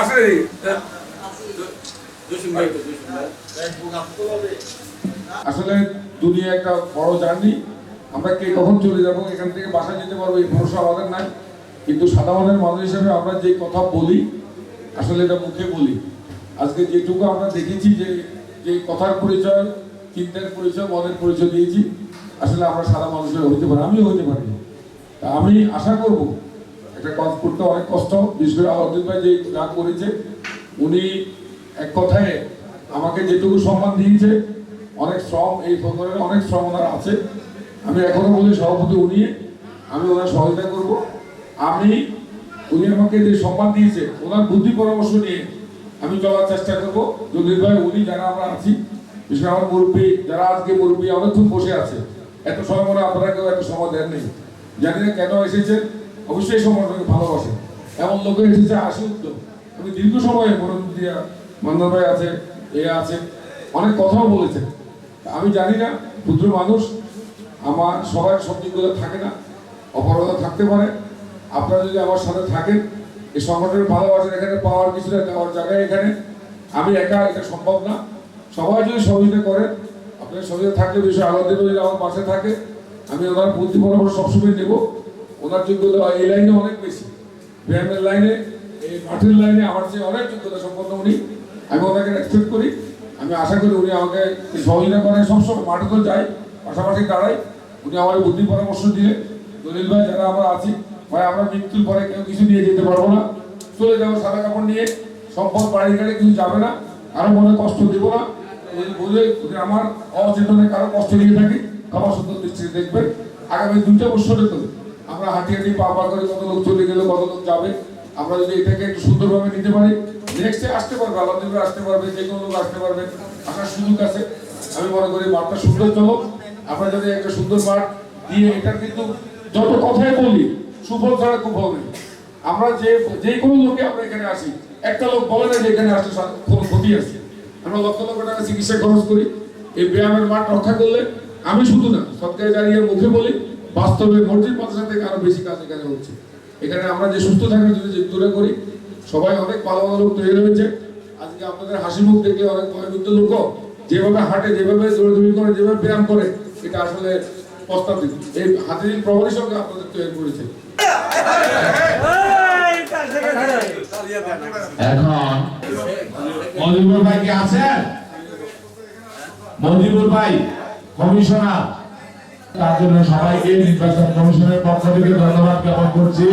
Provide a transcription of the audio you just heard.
আসলে আসলে দুনিয়া একটা বড় জার্নি। আমরা কে কখন চলে যাব, এখান থেকে বাসা যেতে পারব, এই ভরসা আমাদের নাই। কিন্তু সাধারণের মানুষ হিসেবে আমরা যে কথা বলি, আসলে এটা মুখে বলি। আজকে যেটুকু আমরা দেখেছি যে যে কথার পরিচয়, চিন্তার পরিচয়, মনের পরিচয় দিয়েছি, আসলে আমরা সারা মানুষের হইতে পারি, আমিও হইতে পারি। তা আমি আশা করব একটা কাজ করতে অনেক কষ্ট, বিশেষ করে আলাউদ্দিন ভাই যে যা করেছে, উনি এক কথায় আমাকে যেটুকু সম্মান দিয়েছে, অনেক শ্রম, এই প্রকরণে অনেক শ্রম ওনার আছে। আমি এখনও বলি সভাপতি উনি, আমি ওনার সহযোগিতা করব। আমি, উনি আমাকে যে সম্মান দিয়েছে, ওনার বুদ্ধি পরামর্শ নিয়ে আমি চলার চেষ্টা করব। যদি ভাই, উনি যারা আমরা আছি, বিশেষ আমার মুরব্বী, যারা আজকে মুরব্বী অনেকক্ষণ বসে আছে। এত সময় মনে আপনারা কেউ এত সময় দেন নেই। জানি না কেন এসেছে অবশ্যই সময়টাকে ভালোবাসে। এমন লোকে এসেছে, আসি উদ্যোগ আমি দীর্ঘ সময় মনোযোগ দিয়া মন্দন ভাই আছে, এ আছে, অনেক কথাও বলেছেন তা আমি জানি না, ক্ষুদ্র মানুষ, আমার সবার সব দিকগুলো থাকে না অপরাধ থাকতে পারে। আপনারা যদি আমার সাথে থাকেন, এই সংগঠনের ভালোবাসার এখানে পাওয়ার কিছুটা দেওয়ার জায়গায় এখানে, আমি একা এটা সম্ভব না। সবাই যদি সহযোগিতা করেন আপনার সহযোগিতা থাকলে বিষয় আলাদা যদি আমার পাশে থাকে, আমি ওনার বুদ্ধি পরামর্শ সবসময় নেব। ওনার যোগ্যতা এই লাইনে অনেক বেশি। ব্যায়ামের লাইনে, এই মাঠের লাইনে আমার চেয়ে অনেক যোগ্যতা সম্পন্ন উনি। আমি ওনাকে রেসপেক্ট করি। আমি আশা করি উনি আমাকে সহযোগিতা করেন। সবসময় মাঠে তো যাই, পাশাপাশি দাঁড়াই। উনি আমার বুদ্ধি পরামর্শ দিয়ে, দলিল ভাই, যারা আমরা আছি, ভাই, আমরা মৃত্যুর পরে কেউ কিছু নিয়ে যেতে পারব না। চলে যাব সাদা কাপড় নিয়ে। সম্পদ বাড়ি গাড়ি কিছু যাবে না। কারও মনে কষ্ট দেব না। বুঝে আমার অচেতনে কারও কষ্ট দিয়ে থাকি, ক্ষমা সুন্দর দৃষ্টিতে দেখবেন। আগামী দুইটা বছরে তো আমরা হাঁটি হাঁটি পা পা করে কত লোক চলে গেলে, কত লোক যাবে, আমরা যদি এটাকে একটু সুন্দরভাবে নিতে পারি নেক্সটে আসতে পারবে আল্লাহ দিবে আসতে পারবে, যে কোনো লোক আসতে পারবে, আসার সুযোগ আছে। আমি মনে করি মাঠটা সুন্দর চলো, আমরা যদি একটা সুন্দর মাঠ দিয়ে এটা কিন্তু যত কথাই বলি, সুফল ছাড়া কুফল নেই। আমরা যে যে কোনো লোকে আমরা এখানে আসি, একটা লোক বলে না যে এখানে আসলে ক্ষতি আছে। আমরা লক্ষ লক্ষ টাকা চিকিৎসা খরচ করি, এই ব্যায়ামের মাঠ রক্ষা করলে, আমি শুধু না সরকারি দাঁড়িয়ে মুখে বলি বাস্তবে মসজিদ মাদ্রাসা থেকে আরও বেশি কাজ এখানে হচ্ছে। এখানে আমরা যে সুস্থ থাকার জন্য যে দূরে করি সবাই অনেক ভালো ভালো লোক তৈরি হয়েছে। আজকে আপনাদের হাসি মুখ দেখলে অনেক ভয়ভীত লোক। যেভাবে হাঁটে, যেভাবে দৌড়াদৌড়ি করে, যেভাবে ব্যায়াম করে, এটা আসলে প্রস্তাব দিন। এই হাতির প্রভাবের সঙ্গে আপনাদের তৈরি করেছে। এখন ভাই কি আছেন? মজিবুর ভাই, কমিশনার। তার জন্য সবাইকে নির্বাচন কমিশনের পক্ষ থেকে ধন্যবাদ জ্ঞাপন করছি।